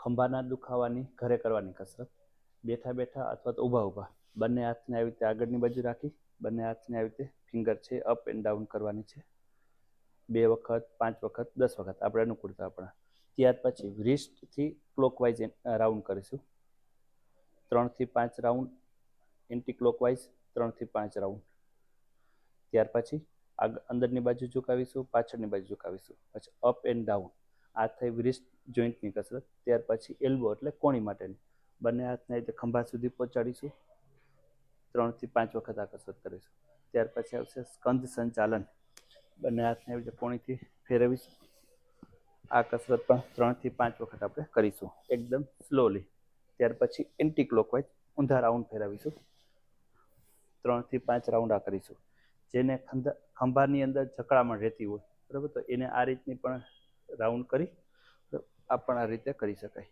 ખંભાના દુખાવાની, ઘરે કરવાની કસરત. બેઠા બેઠા અથવા તો ઊભા ઊભા. બંને હાથને આવી રીતે આગળની બાજુ રાખી, બંને હાથને આવી રીતે ફિંગર છે, અપ એન્ડ ડાઉન કરવાની છે. બે વખત, પાંચ વખત, દસ વખત, આપણે અનુકૂળતા આપણા. ત્યાર પછી રિસ્ટથી ક્લોકવાઇઝ રાઉન્ડ કરીશું. ત્રણથી પાંચ રાઉન્ડ એન્ટી ક્લોકવાઇઝ ત્રણથી પાંચ રાઉન્ડ ત્યાર પછી આગ, અંદરની બાજુ ઝુકાવીશું, પાછળની બાજુ ઝુકાવીશું. પછી અપ એન્ડ ડાઉન આ થઈ રિસ્ટ જોઈન્ટની કસરત. ત્યાર પછી એલ્બો એટલે કોણી માટેની. બંને હાથને રીતે ખંભા સુધી પહોંચાડીશું. ત્રણથી પાંચ વખત આ કસરત કરીશું. ત્યાર પછી આવશે સ્કંદ સંચાલન. બંને હાથને આવી રીતે કોણીથી ફેરવીશું. આ કસરત પણ ત્રણથી પાંચ વખત આપણે કરીશું. એકદમ સ્લોલી ત્યાર પછી એન્ટી ક્લોકવાઇઝ ઊંધા રાઉન્ડ ફેરવીશું. ત્રણથી પાંચ રાઉન્ડ આ કરીશું. જેને ખંભા ખંભાની અંદર જકડામણ રહેતી હોય, બરાબર? તો એને આ રીતની પણ રાઉન્ડ કરી આ પણ આ રીતે કરી શકાય.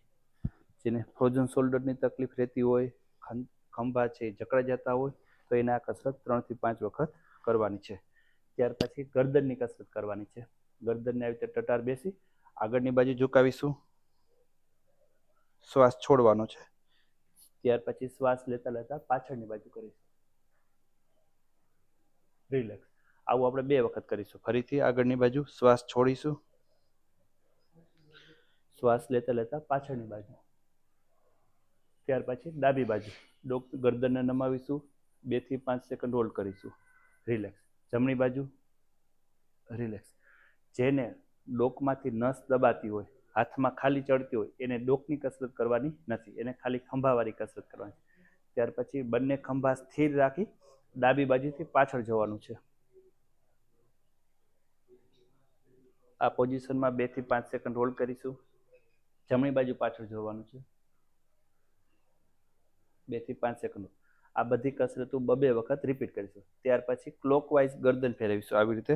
જેને ફ્રોઝન શોલ્ડરની તકલીફ રહેતી હોય ખંભા છે જકડા જતા હોય, તો એને આ કસરત ત્રણથી પાંચ વખત કરવાની છે. ત્યાર પછી ગરદનની કસરત કરવાની છે. ગરદનને આવી રીતે ટટાર બેસી આગળની બાજુ ઝુકાવીશું. શ્વાસ છોડવાનો છે. ત્યાર પછી શ્વાસ લેતા લેતા પાછળની બાજુ કરીશું. રિલેક્સ આવું આપણે બે વખત કરીશું. ફરીથી આગળની બાજુ શ્વાસ છોડીશું. શ્વાસ લેતા લેતા પાછળની બાજુ. ત્યાર પછી ડાબી બાજુ. ડોક, ગરદનને નમાવીશું. બેથી પાંચ સેકન્ડ હોલ્ડ કરીશું. રિલેક્સ જમણી બાજુ. રિલેક્સ જેને ડોકમાંથી નસ દબાતી હોય, હાથમાં ખાલી ચડતી હોય, એને ડોકની કસરત કરવાની નથી. એને ખાલી ખંભાવાળી કસરત કરવાની. ત્યાર પછી બંને ખંભા સ્થિર રાખી ડાબી બાજુથી પાછળ જવાનું છે. આ પોઝિશનમાં બેથી પાંચ સેકન્ડ હોલ્ડ કરીશું. જમણી બાજુ પાછળ જોવાનું છે. બેથી પાંચ સેકન્ડ. આ બધી કસરતો બબે વખત રિપીટ કરીશું. ત્યાર પછી ક્લોકવાઇઝ ગરદન ફેરવીશું આવી રીતે.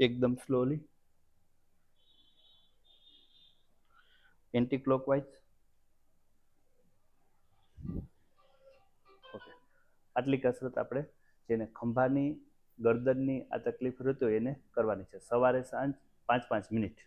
એકદમ સ્લોલી એન્ટી ક્લોકવાઇઝ ઓકે આટલી કસરત આપણે જેને ખંભાની ગરદનની આ તકલીફ રહેતી હોય એને કરવાની છે. સવારે સાંજ પાંચ પાંચ મિનિટ.